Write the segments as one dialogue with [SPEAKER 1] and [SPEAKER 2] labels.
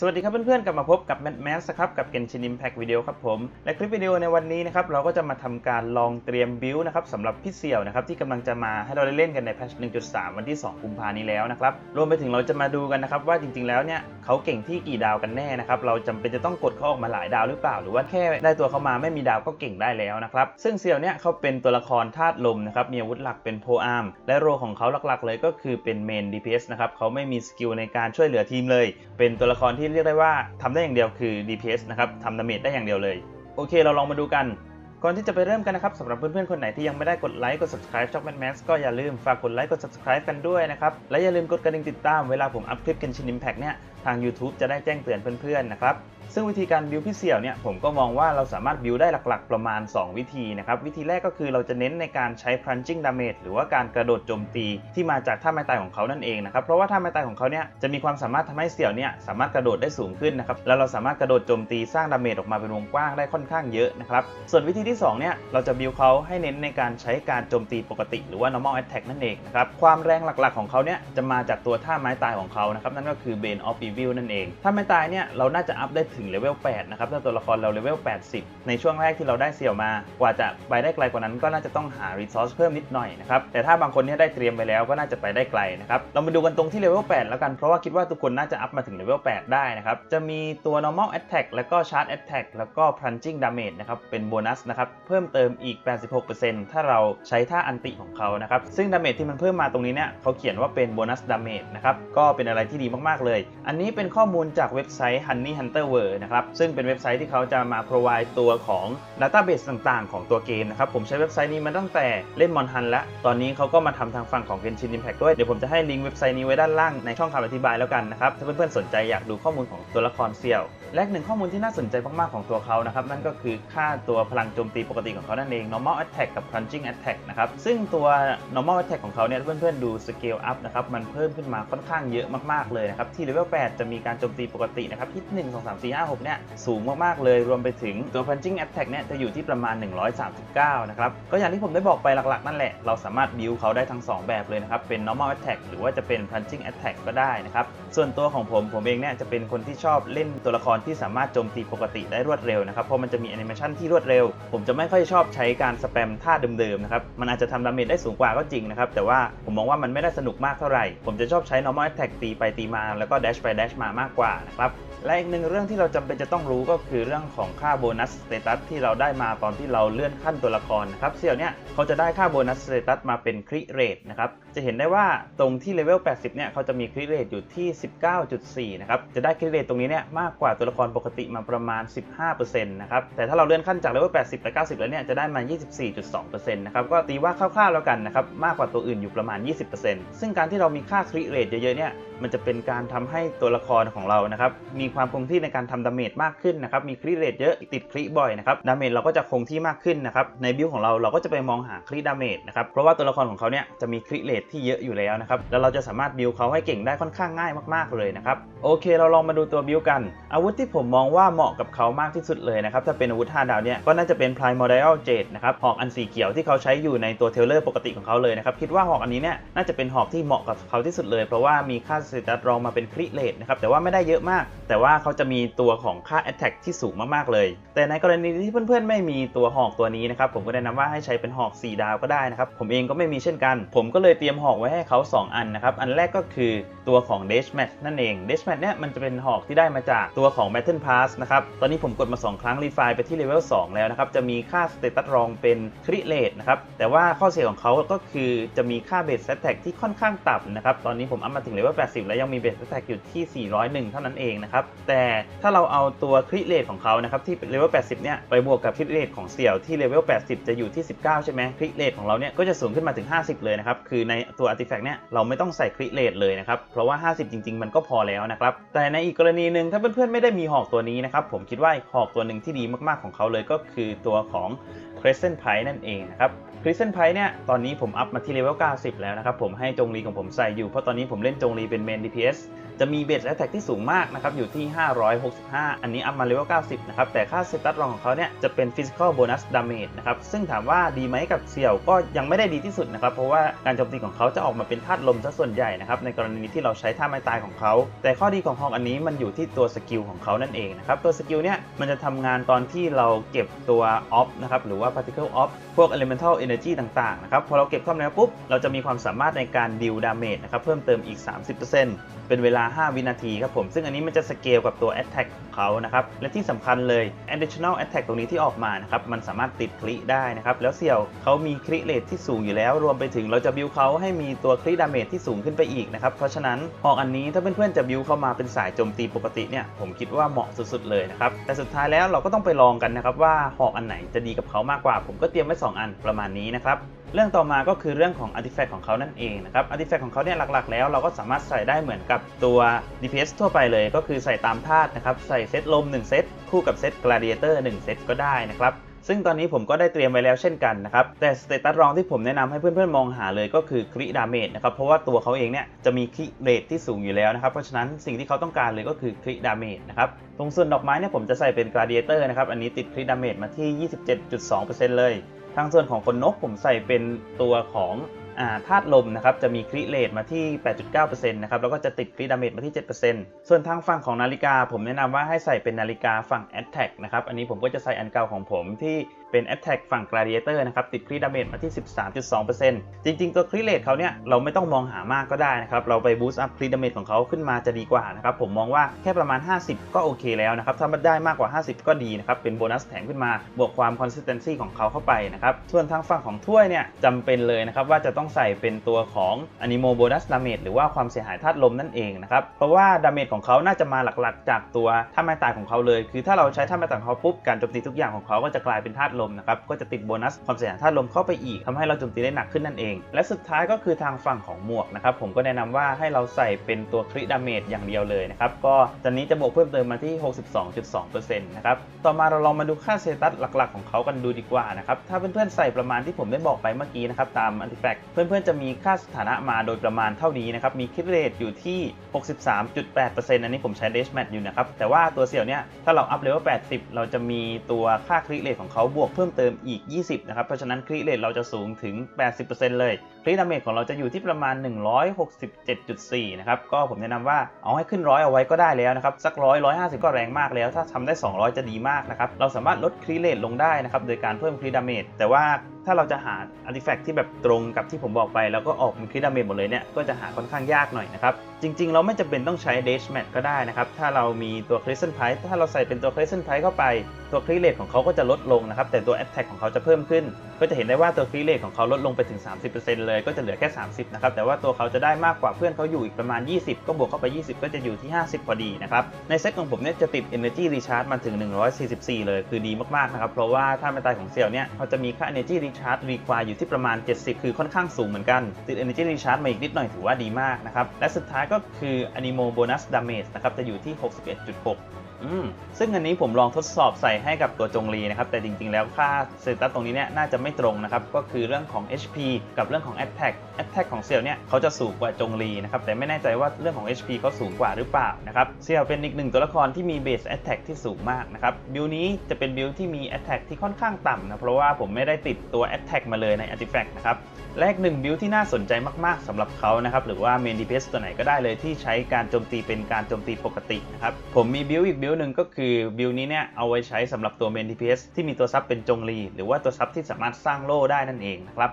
[SPEAKER 1] สวัสดีครับเพื่อนๆ กลับมาพบกับแมทแมสครับกับเกนชิน i ิมแพ t วิดีโอครับผม และคลิปวิดีโอในวันนี้นะครับเราก็จะมาทำการลองเตรียมบิลนะครับสำหรับพี่เสี่ยวนะครับที่กำลังจะมาให้เราได้เล่นกันในแพทช์1.3 วันที่ 2 กุมภานี้แล้วนะครับรวมไปถึงเราจะมาดูกันนะครับว่าจริงๆแล้วเนี่ยเขาเก่งที่กี่ดาวกันแน่นะครับเราจำเป็นจะต้องกดเขาออกมาหลายดาวหรือเปล่า หรือว่าแค่ได้ตัวเขามาไม่มีดาวก็เก่งได้แล้วนะครับซึ่งเสี่ยวเนี่ยเขาเป็นตัวละครธาตุลมนะครับมีอาวุธหลักเป็นโพอาร์มและโรของเขาหลักๆ เลยก็คือเป็นเมน DPS นะครับเขาไม่มีสกิลในการช่วยเหลือทีมเลย เป็นตัวละครที่เรียกได้ว่าทำได้อย่างเดียวคือ DPS นะครับทำดาเมจได้อย่างเดียวเลย โอเค เราลองมาดูกันก่อนที่จะไปเริ่มกันนะครับสำหรับเพื่อนๆ คนไหนที่ยังไม่ได้กดไลค์กด subscribe ช็อง Mad Max ก็อย่าลืมฝากกดไลค์กด subscribe กันด้วยนะครับ และอย่าลืมกดกระดิ่งติดตามเวลาผมอัพคลิปกันชินิมแพ็กเนี่ยทาง YouTube จะได้แจ้งเตือนเพื่อนๆนะครับ ซึ่งวิธีการบิวพี่เสี่ยวเนี่ยผมก็มองว่าเราสามารถบิวได้หลักๆ ประมาณ 2 วิธีนะครับ วิธีแรกก็คือเราจะเน้นในการใช้ plunging damage หรือว่าการกระโดดโจมตีที่มาจากท่าไม้ตายของเขานั่นเองนะครับ เพราะว่าท่าไม้ตายของเขาเนี่ยจะมีความสามารถทำให้เสี่ยวเนี่ยสามารถกระโดดได้สูงขึ้นนะครับ แล้วเราสามารถกระโดดโจมตีสร้างดาเมจออกมาเป็นวงกว้างได้ค่อนข้างเยอะนะครับ ส่วนวิธีที่2เนี่ยเราจะบิวเขาให้เน้นในการใช้การโจมตีปกติ หรือว่า normal attack นั่นเองนะครับ ความแรงหลักๆของเขาเนี่ยจะมาจากตัวท่าไม้ตายของเขานะครับนั่นก็คือ Bane of Evil นั่นเองท่าไม้ตายเนี่ยเราน่าจะอัพได้ถึงเลเวล 8 นะครับ ถ้าตัวละครเราเลเวล 80 ในช่วงแรกที่เราได้เสี่ยวมา กว่าจะไปได้ไกลกว่านั้นก็น่าจะต้องหา resource เพิ่มนิดหน่อยนะครับ แต่ถ้าบางคนเนี่ยได้เตรียมไปแล้วก็น่าจะไปได้ไกลนะครับ เรามาดูกันตรงที่เลเวล 8 แล้วกัน เพราะว่าคิดว่าทุกคนน่าจะอัพมาถึงเลเวล 8 ได้นะครับ จะมีตัว normal attack แล้วก็ charge attack แล้วก็ plunging damage นะครับ เป็นโบนัสนะครับ เพิ่มเติมอีก 86%ถ้าเราใช้ท่าอันติของเขานะครับ ซึ่ง damage ที่มันเพิ่มมาตรงนี้เนี่ยเขาเขียนว่าเป็นโบนัส damage นะครับ ก็เป็นอะไรที่ดีมากๆเลย อันนี้เป็นข้อมูลจากเว็บไซต์ Honey Hunter World นะครับซึ่งเป็นเว็บไซต์ที่เขาจะมา provide ตัวของ database ต่างๆ ของตัวเกมนะครับผมใช้เว็บไซต์นี้มาตั้งแต่เล่นมอนฮันแล้วตอนนี้เขาก็มาทำทางฝั่งของ Genshin Impact ด้วย เดี๋ยวผมจะให้ลิงก์เว็บไซต์นี้ไว้ด้านล่างในช่องคำอธิบายแล้วกันนะครับถ้าเพื่อนๆสนใจอยากดูข้อมูลของตัวละครเซียวและหนึ่งข้อมูลที่น่าสนใจมากๆของตัวเขานะครับนั่นก็คือค่าตัวพลังโจมตีปกติของเขานั่นเอง normal attack กับ plunging attack นะครับซึ่งตัว normal attack ของเขาเนี่ยเพื่อนๆดู scale up นะครับมันเพิ่มขึ้นมาค่อนข้างเยอะมากๆเลยนะครับที่ level 8 จะมีการโจมตีปกตินะครับที่ 1 2 3 4 5 6 เนี่ยสูงมากๆเลย รวมไปถึงตัว plunging attack เนี่ยจะอยู่ที่ประมาณ 139 นะครับ ก็อย่างที่ผมได้บอกไปหลักๆ นั่นแหละ เราสามารถบิวเขาได้ทั้ง 2 แบบเลยนะครับ เป็น normal attack หรือว่าจะเป็น plunging attack ก็ได้นะครับ ส่วนตัวของผมผมเองเนี่ยจะเป็นคนที่ชอบเล่นตัวละครที่สามารถโจมตีปกติได้รวดเร็วนะครับ เพราะมันจะมีแอนิเมชันที่รวดเร็ว ผมจะไม่ค่อยชอบใช้การสแปมท่าเดิมๆนะครับ มันอาจจะทำดาเมจได้สูงกว่าก็จริงนะครับ แต่ว่าผมมองว่ามันไม่ได้สนุกมากเท่าไหร่ ผมจะชอบใช้ normal attack ตีไปตีมาแล้วก็ dash ไป dash มามากกว่านะครับ และอีกหนึ่งเรื่องที่เราจำเป็นจะต้องรู้ก็คือเรื่องของค่าโบนัสสเตตัสที่เราได้มาตอนที่เราเลื่อนขั้นตัวละครนะครับเสี่ยวเนี่ยเขาจะได้ค่าโบนัสสเตตัสมาเป็นคริเรทนะครับจะเห็นได้ว่าตรงที่เลเวล 80 เนี่ยเขาจะมีคริเรทอยู่ที่ 19.4 นะครับจะได้คริเรทตรงนี้เนี่ยมากกว่าตัวละครปกติมาประมาณ 15%นะครับแต่ถ้าเราเลื่อนขั้นจากเลเวล 80 ไป 90 แล้วเนี่ยจะได้มา 24.2%นะครับก็ตีว่าคร่าวๆแล้วกันนะครับมากกว่าตัวอื่นอยู่ประมาณ 20%ซึ่งการที่เรามีค่าคริเรทเยอะๆเนี่ยมันจะเป็นการทำให้ตัวละครของเรานะครับมีความคงที่ในการทำดาเมจมากขึ้นนะครับ มีคริเรทเยอะติดคริบ่อยนะครับ ดาเมจเราก็จะคงที่มากขึ้นนะครับ ในบิลของเราเราก็จะไปมองหาคริดาเมจนะครับ เพราะว่าตัวละครของเขาเนี่ยจะมีคริเรทที่เยอะอยู่แล้วนะครับ แล้วเราจะสามารถบิลเขาให้เก่งได้ค่อนข้างง่ายมากๆเลยนะครับ โอเค เราลองมาดูตัวบิลกัน อาวุธที่ผมมองว่าเหมาะกับเขามากที่สุดเลยนะครับ ถ้าเป็นอาวุธ5ดาวเนี่ย ก็น่าจะเป็น Primordial Jade นะครับหอกอันสีเขียวที่เขาใช้อยู่ในตัวเทเลอร์ปกติของเขาเลยนะครับ คิดว่าหอกอันนี้เนี่ยน่าจะเป็นหอกที่เหมาะกับเขาที่สุดเลย เพราะว่ามีค่าสเตตัสรองมาเป็นคริเรทนะครับ แต่ว่าไม่ได้เยอะมากแต่ว่าเขาจะมีตัวของค่า Attack ที่สูงมากๆเลย แต่ในกรณีที่เพื่อนๆ ไม่มีตัวหอกตัวนี้นะครับ ผมก็แนะนำว่าให้ใช้เป็นหอก 4 ดาวก็ได้นะครับ ผมเองก็ไม่มีเช่นกัน ผมก็เลยเตรียมหอกไว้ให้เขา 2 อันนะครับ อันแรกก็คือ ตัวของ d a s h Match นั่นเอง d a s h Match เนี่ยมันจะเป็นหอกที่ได้มาจากตัวของ Battle Pass นะครับ ตอนนี้ผมกดมา 2 ครั้งรีไฟล์ไปที่เลเวล2แล้วนะครับ จะมีค่าสเตตัสรองเป็นคริเลตนะครับ แต่ว่าข้อเสียของเขาก็คือจะมีค่าเบสแท็กที่ค่อนข้างต่ำนะครับ ตอนนี้ผมอัพมาถึงเลเวล80 แล้วยังมีเบสแท็กอยู่ที่ 401 เท่านั้นเองนะครับ แต่ถ้าเราเอาตัวคริเลตของเขานะครับที่เลเวล80 เนี่ยไปบวกกับคริเลตของเสี่ยวที่เลเวล80 จะอยู่ที่ 19 ใช่ไหมคริเลตของเราเนี่ยก็จะสูงขึ้นมาถึง 50 เลยนะครับคือในตัวอาร์ติแฟกต์เนี่ยเราไม่ต้องใส่คริเลตเลยนะครับเพราะว่า 50 จริง ๆ มันก็พอแล้วนะครับ แต่ในอีกกรณีหนึ่งถ้าเพื่อนๆไม่ได้มีหอกตัวนี้นะครับผมคิดว่าหอกตัวหนึ่งที่ดีมากๆของเขาเลยก็คือตัวของ Crescent Pie นั่นเองนะครับ คริสเซนไพเนี่ยตอนนี้ผมอัพมาที่เลเวล 90 แล้วนะครับผมให้จงรีของผมใส่อยู่ เพราะตอนนี้ผมเล่นจงรีเป็นเมน DPS จะมีเบสแอตแทกที่สูงมากนะครับอยู่ที่ 565 อันนี้อัพมาเลเวล 90 นะครับ แต่ค่าสเตตัสรองของเขาเนี่ยจะเป็น Physical Bonus Damage นะครับ ซึ่งถามว่าดีไหมกับเสี่ยวก็ยังไม่ได้ดีที่สุดนะครับ เพราะว่าการโจมตีของเขาจะออกมาเป็นธาตุลมซะส่วนใหญ่นะครับ ในกรณีที่เราใช้ท่าไม้ตายของเขา แต่ข้อดีของฮองอันนี้มันอยู่ที่ตัวสกิลของเขานั่นเองนะครับ ตัวสกิลเนี่ยมันจะทำงานตอนที่เราเก็บตัว Off นะครับหรือว่า Particle Off พวก Elemental Energy ต่างๆ นะครับ พอเราเก็บเข้ามาแล้วปุ๊บ เราจะมีความสามารถในการดิวดาเมจนะครับ เพิ่มเติมอีก 30%เป็นเวลา 5 วินาทีครับผม ซึ่งอันนี้มันจะสเกลกับตัว Attack ของเขานะครับ และที่สำคัญเลย Additional Attack ตรงนี้ที่ออกมานะครับ มันสามารถติดคลิได้นะครับ แล้วเสี่ยวเขามีคลิเรทที่สูงอยู่แล้ว รวมไปถึงเราจะบิวเขาให้มีตัวคลิดาเมจที่สูงขึ้นไปอีกนะครับ เพราะฉะนั้นหอกอันนี้ถ้าเพื่อนๆจะบิวเข้ามาเป็นสายโจมตีปกติเนี่ย ผมคิดว่าเหมาะสุดๆเลยนะครับ แต่สุดท้ายแล้วเราก็ต้องไปลองกันนะครับว่าหอกอันไหนจะดีกับเขามากกว่า ผมก็เตรียมไว้2องอันประมาณนี้นะครับเรื่องต่อมาก็คือเรื่องของ artifact ของเขานั่นเองนะครับ artifact ของเขาเนี่ยหลักๆ แล้วเราก็สามารถใส่ได้เหมือนกับตัว DPS ทั่วไปเลย ก็คือใส่ตามธาตุนะครับ ใส่เซตลม 1 เซตคู่กับเซต gladiator 1เซตก็ได้นะครับ ซึ่งตอนนี้ผมก็ได้เตรียมไว้แล้วเช่นกันนะครับแต่สเตตัสรองที่ผมแนะนำให้เพื่อนๆมองหาเลยก็คือคริดาเมจนะครับเพราะว่าตัวเขาเองเนี่ยจะมีคริเรทที่สูงอยู่แล้วนะครับเพราะฉะนั้นสิ่งที่เขาต้องการเลยก็คือคริดาเมจนะครับตรงส่วนดอกไม้เนี่ยผมจะใส่เป็นกราเดียเตอร์นะครับอันนี้ติดคริดาเมจมาที่ 27.2%เลยทางส่วนของคนนกผมใส่เป็นตัวของ ธาตุลมนะครับจะมีคริเลตมาที่ 8.9%นะครับแล้วก็จะติดคริดาเมจมาที่ 7%ส่วนทางฝั่งของนาฬิกา ผมแนะนำว่าให้ใส่เป็นนาฬิกาฝั่ง a t t a c นะครับอันนี้ผมก็จะใส่อันเก่าของผมที่ เป็น a t t a c ฝั่ง Gladiator นะครับติดคริดาเมจมาที่ 13.2%จริงๆ ตัวคริเรทเขาเนี่ยเราไม่ต้องมองหามากก็ได้นะครับเราไปบูสต์อัพคริดาเมจของเขาขึ้นมาจะดีกว่านะครับผมมองว่าแค่ประมาณ 50 ก็โอเคแล้วนะครับถ้ามันได้มากกว่า 50 ก็ดีนะครับเป็นโบนัสแถมขึ้นมาบวกความ consistency ของเขาเข้าไปนะครับส่วนทางฝั่งของถ้วยเนี่ยจำเป็นเลยนะครับว่าจะต้องใส่เป็นตัวของ Animo Bonus Damage หรือว่าความเสียหายธาตุลมนั่นเองนะครับเพราะว่าดาเมจของเขาน่าจะมาหลักๆ จากตัวท่าไม้ตายของเขาเลย คือถ้าเราใช้ท่าไม้ตายของเขาปุ๊บการโจมตีทุกอย่างของเขาก็จะกลายเป็นธาตุลมนะครับก็จะติดโบนัสความเสี่ยหายธาตุลมเข้าไปอีกทำให้เราโจมตีได้หนักขึ้นนั่นเอง และสุดท้ายก็คือทางฝั่งของหมวกนะครับผมก็แนะนำว่าให้เราใส่เป็นตัวคริดาเมจอย่างเดียวเลยนะครับก็ตอนนี้จะบวกเพิ่มเติมมาที่ 62.2%นะครับต่อมาเราลองมาดูค่าเซตัสหลักๆ ของเขากันดูดีกว่านะครับถ้าเพื่อนๆใส่ประมาณที่ผมได้บอกไปเมื่อกี้นะครับตามอันติแฟกเพื่อนๆจะมีค่าสถานะมาโดยประมาณเท่านี้นะครับมีคิดเรทอยู่ที่ 63.8%อันนี้ผมใช้เดชแมทอยู่นะครับแต่ว่าตัวเสี่ยวเนี่ยถ้าเราอัพเลเวล80 เราจะมีตัวค่าคริเรทของเขาบวกเพิ่มเติมอีก 20 นะครับ เพราะฉะนั้นคริเรทเราจะสูงถึง 80%เลย คริดาเมจของเราจะอยู่ที่ประมาณ 167.4 นะครับ ก็ผมแนะนำว่าเอาให้ขึ้นร้อยเอาไว้ก็ได้แล้วนะครับ สักร้อยร้อยห้าสิบก็แรงมากแล้ว ถ้าทำได้ 200 จะดีมากนะครับ เราสามารถลดคริเรทลงได้นะครับ โดยการเพิ่มคริดาเมจแต่ว่าถ้าเราจะหาอาร์ติแฟกต์ที่แบบตรงกับที่ผมบอกไป แล้วก็ออกเป็นคริดาเมจหมดเลยเนี่ย ก็จะหาค่อนข้างยากหน่อยนะครับ จริง ๆ เราไม่จำเป็นต้องใช้เดชแมทก็ได้นะครับ ถ้าเรามีตัวคริสเซนไพร์ถ้าเราใส่เป็นตัวคริสเซนไพร์เข้าไป ตัวคริเรทของเขาก็จะลดลงนะครับแต่ตัวแอตแทกของเขาจะเพิ่มขึ้น ก็จะเห็นได้ว่าตัวคริเรทของเขาลดลงไปถึง 30%เลยก็จะเหลือแค่ 30 นะครับ แต่ว่าตัวเขาจะได้มากกว่าเพื่อนเขาอยู่อีกประมาณ 20 ก็บวกเข้าไป 20 ก็จะอยู่ที่ 50 พอดีนะครับ ในเซตของผมเนี่ยจะติด Energy Recharge มาถึง 144 เลยคือดีมากๆนะครับ เพราะว่าถ้าไม่ตายของเซลล์เนี่ยเขาจะมีค่า Energy Recharge Require อยู่ที่ประมาณ 70 คือค่อนข้างสูงเหมือนกัน ติด Energy Recharge มาอีกนิดหน่อยถือว่าดีมากนะครับ และสุดท้ายก็คือ Animo Bonus Damage นะครับจะอยู่ที่ 61.6อืม ซึ่งอันนี้ผมลองทดสอบใส่ให้กับตัวจงรีนะครับ แต่จริงๆ แล้วค่าเซตัสตรงนี้เนี่ยน่าจะไม่ตรงนะครับ ก็คือเรื่องของ HP กับเรื่องของ Attack Attack ของเซลล์เนี่ยเขาจะสูงกว่าจงรีนะครับ แต่ไม่แน่ใจว่าเรื่องของ HP เขาสูงกว่าหรือเปล่านะครับ เซลล์เป็นอีกหนึ่งตัวละครที่มีเบส Attack ที่สูงมากนะครับ บิลนี้จะเป็นบิลที่มี Attack ที่ค่อนข้างต่ำนะ เพราะว่าผมไม่ได้ติดตัว Attack มาเลยใน Artifact นะครับและอีกหนึ่งบิลที่น่าสนใจมากๆสำหรับเขานะครับ หรือว่าเมน DPS ตัวไหนก็ได้เลยที่ใช้การโจมตีเป็นการโจมตีปกตินะครับ ผมมีบิลอีกบิลหนึ่งก็คือบิลนี้เนี่ยเอาไว้ใช้สำหรับตัวเมน DPS ที่มีตัวซับเป็นจงรี หรือว่าตัวซับที่สามารถสร้างโล่ได้นั่นเองนะครับ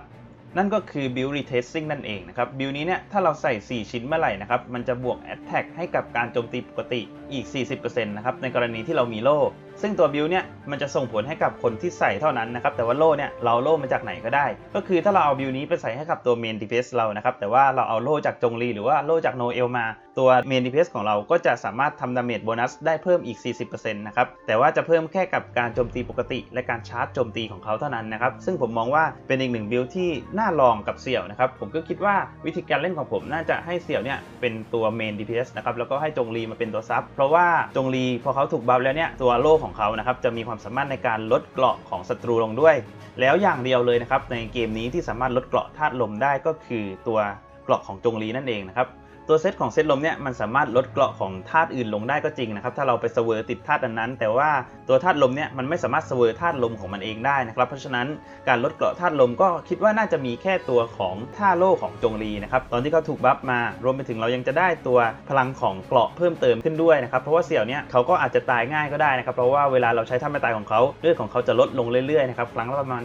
[SPEAKER 1] นั่นก็คือ build retesting นั่นเองนะครับ build นี้เนี่ยถ้าเราใส่ 4 ชิ้นเมื่อไหร่นะครับ มันจะบวก attack ให้กับการโจมตีปกติอีก 40%นะครับ ในกรณีที่เรามีโล่ ซึ่งตัวบิลเนี่ยมันจะส่งผลให้กับคนที่ใส่เท่านั้นนะครับแต่ว่าโล่เนี่ยเราโล่มาจากไหนก็ได้ ก็คือถ้าเราเอาบิลนี้ไปใส่ให้กับตัวเมนดีเพสเรานะครับแต่ว่าเราเอาโล่จากจงรีหรือว่าโล่จากโนเอลมาตัวเมนดีเพสของเราก็จะสามารถทำดาเมจโบนัสได้เพิ่มอีก 40%นะครับแต่ว่าจะเพิ่มแค่กับการโจมตีปกติ และการชาร์จโจมตีของเขาเท่านั้นนะครับซึ่งผมมองว่าเป็นอีกหนึ่งบิลที่น่าลองกับเสี่ยวนะครับผมก็คิดว่าวิธีการเล่นของผมน่าจะให้เสี่ยวเนี่ยเป็นตัวเมน DPS นะครับแล้วก็ให้จงรีมาเป็นตัวซับเพราะว่าจงรีพอเขาถูกบัฟแล้วเนี่ยตัวโล่ของเขานะครับจะมีความสามารถในการลดเกราะของศัตรูลงด้วย แล้วอย่างเดียวเลยนะครับในเกมนี้ที่สามารถลดเกราะธาตุลมได้ก็คือตัวเกราะของจงรีนั่นเองนะครับ ตัวเซตของเซตลมเนี่ยมันสามารถลดเกราะของธาตุอื่นลงได้ก็จริงนะครับ ถ้าเราไปเสวยติดธาตุนั้น แต่ว่าตัวธาตุลมเนี่ยมันไม่สามารถเสวยธาตุลมของมันเองได้นะครับ เพราะฉะนั้นการลดเกราะธาตุลมก็คิดว่าน่าจะมีแค่ตัวของท่าโล่ของจงรีนะครับตอนที่เขาถูกบัฟมารวมไปถึงเรายังจะได้ตัวพลังของเกราะเพิ่มเติมขึ้นด้วยนะครับเพราะว่าเสี่ยวเนี่ยเขาก็อาจจะตายง่ายก็ได้นะครับเพราะว่าเวลาเราใช้ท่าไม่ตายของเขาเลือดของเขาจะลดลงเรื่อยๆนะครับครั้งละประมาณ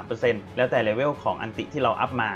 [SPEAKER 1] 2-3%แล้วแต่เลเวลของอันติที่เราอัพมา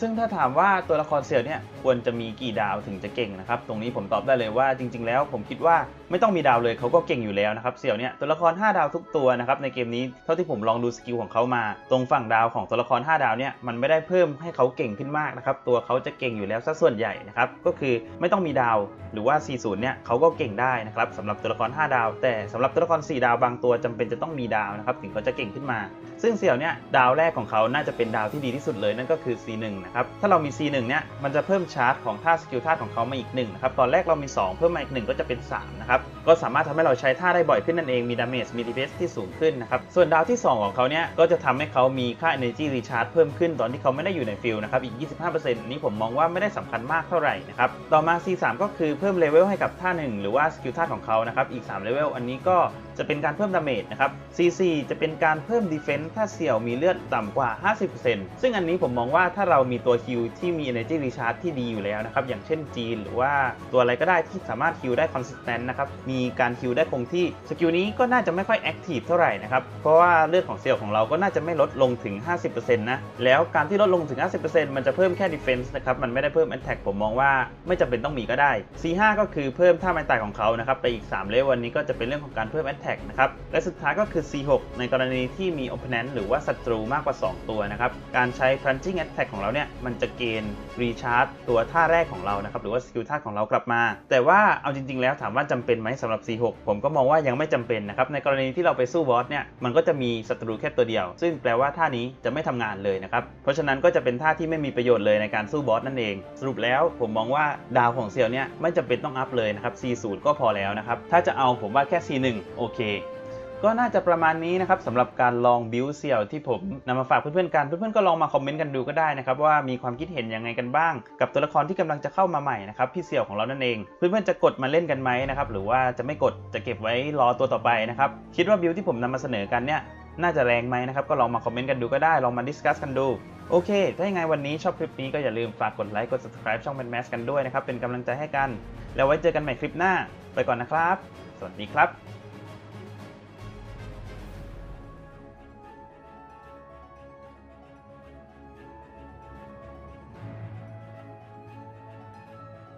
[SPEAKER 1] ซึ่งถ้าถามว่าตัวละครเซลล์เนี่ยควรจะมีกี่ดาวถึงจะเก่งนะครับ ตรงนี้ผมตอบได้เลยว่าจริง ๆ แล้วผมคิดว่าไม่ต้องมีดาวเลยเขาก็เก่งอยู่แล้วนะครับเสี่ยวเนี่ยตัวละคร 5 ดาวทุกตัวนะครับในเกมนี้เท่าที่ผมลองดูสกิลของเขามา ตรงฝั่งดาวของตัวละคร 5 ดาวเนี่ยมันไม่ได้เพิ่มให้เขาเก่งขึ้นมากนะครับตัวเขาจะเก่งอยู่แล้วซะส่วนใหญ่นะครับก็คือไม่ต้องมีดาวหรือว่า 40 เนี่ยเขาก็เก่งได้นะครับสำหรับตัวละคร 5 ดาว แต่สำหรับตัวละคร 4 ดาวบางตัวจำเป็นจะต้องมีดาวนะครับถึงเขาจะเก่งขึ้นมา ซึ่งเสี่ยวเนี่ยดาวแรกของเขาน่าจะเป็นดาวที่ดีที่สุดเลยนั่นก็คือ C1 นะครับถ้าเรามี C1 เนี่ยมันจะเพิ่มชาร์จของท่าสกิลท่าของเขามาอีก1นะครับตอนแรกเรามี 2 เพิ่มมาอีก1ก็จะเป็น3นะครับก็สามารถทำให้เราใช้ท่าได้บ่อยขึ้นนั่นเองมีดาเมจมีดีเพสที่สูงขึ้นนะครับส่วนดาวที่ 2 ของเขาเนี่ยก็จะทำให้เขามีค่า Energy Recharge เพิ่มขึ้นตอนที่เขาไม่ได้อยู่ในฟิลนะครับอีก 25%อันนี้ผมมองว่าไม่ได้สำคัญมากเท่าไหร่นะครับต่อมา C3 ก็คือเพิ่มเลเวลให้กับท่า 1 หรือว่าสกิลท่าของเขานะครับอีก3เลเวลอันนี้ก็ จะเป็นการเพิ่มดาเมจนะครับ C4 จะเป็นการเพิ่ม Defense ถ้าเสี่ยวมีเลือดต่ำกว่า 50%ซึ่งอันนี้ผมมองว่าถ้าเรามีตัวฮิลที่มี Energy Recharge ที่ดีอยู่แล้วนะครับ อย่างเช่นจีนหรือว่าตัวอะไรก็ได้ที่สามารถฮิลได้ consistent นะครับ มีการฮิลได้คงที่ สกิลนี้ก็น่าจะไม่ค่อย active เท่าไหร่นะครับ เพราะว่าเลือดของเสี่ยวของเราก็น่าจะไม่ลดลงถึง 50%นะ แล้วการที่ลดลงถึง 50%มันจะเพิ่มแค่ defense นะครับ มันไม่ได้เพิ่ม attack ผมมองว่าไม่จำเป็นต้องมีก็ได้ C5 ก็คือเพิ่มท่าไม้ตายของเขานะครับไปอีก3เลเวลนี้ก็จะเป็นเรื่องของการเพิ่ม attack นะครับ และสุดท้ายก็คือ C6 ในกรณีที่มี opponent หรือว่าศัตรูมากกว่า 2 ตัวนะครับ การใช้ crunching attack ของเราเนี่ย มันจะเกณฑ์ recharge ตัวท่าแรกของเรานะครับ หรือว่าสกิลท่าของเรากลับมา แต่ว่าเอาจริง ๆ แล้วถามว่าจำเป็นไหมสำหรับ C6 ผมก็มองว่ายังไม่จำเป็นนะครับ ในกรณีที่เราไปสู้บอสเนี่ย มันก็จะมีศัตรูแค่ตัวเดียว ซึ่งแปลว่าท่านี้จะไม่ทำงานเลยนะครับ เพราะฉะนั้นก็จะเป็นท่าที่ไม่มีประโยชน์เลยในการสู้บอสนั่นเอง สรุปแล้วผมมองว่าดาวของเซียวเนี่ยไม่จำเป็นต้องอัพเลยนะครับ C0 ก็พอแล้วนะครับ ถ้าจะเอาผมว่าแค่ C1 โอเคก็น่าจะประมาณนี้นะครับสำหรับการลองบิวเซียวที่ผมนำมาฝากเพื่อนๆกัน เพื่อนๆก็ลองมาคอมเมนต์กันดูก็ได้นะครับว่ามีความคิดเห็นยังไงกันบ้าง กับตัวละครที่กำลังจะเข้ามาใหม่นะครับพี่เซียวของเรานั่นเอง เพื่อนๆจะกดมาเล่นกันไหมนะครับหรือว่าจะไม่กดจะเก็บไว้รอตัวต่อไปนะครับคิดว่าบิวที่ผมนำมาเสนอกันเนี่ยน่าจะแรงไหมนะครับ ก็ลองมาคอมเมนต์กันดูก็ได้ ลองมาดิสคัสกันดู โอเค ถ้ายังไงวันนี้ชอบคลิปนี้ก็อย่าลืมฝากกดไลค์ กด subscribe ช่องแมนแมสกันด้วยนะครับ เป็นกำลังใจให้กัน แล้วไว้เจอกันใหม่คลิปหน้า ไปก่อนนะครับ สวัสดีครับ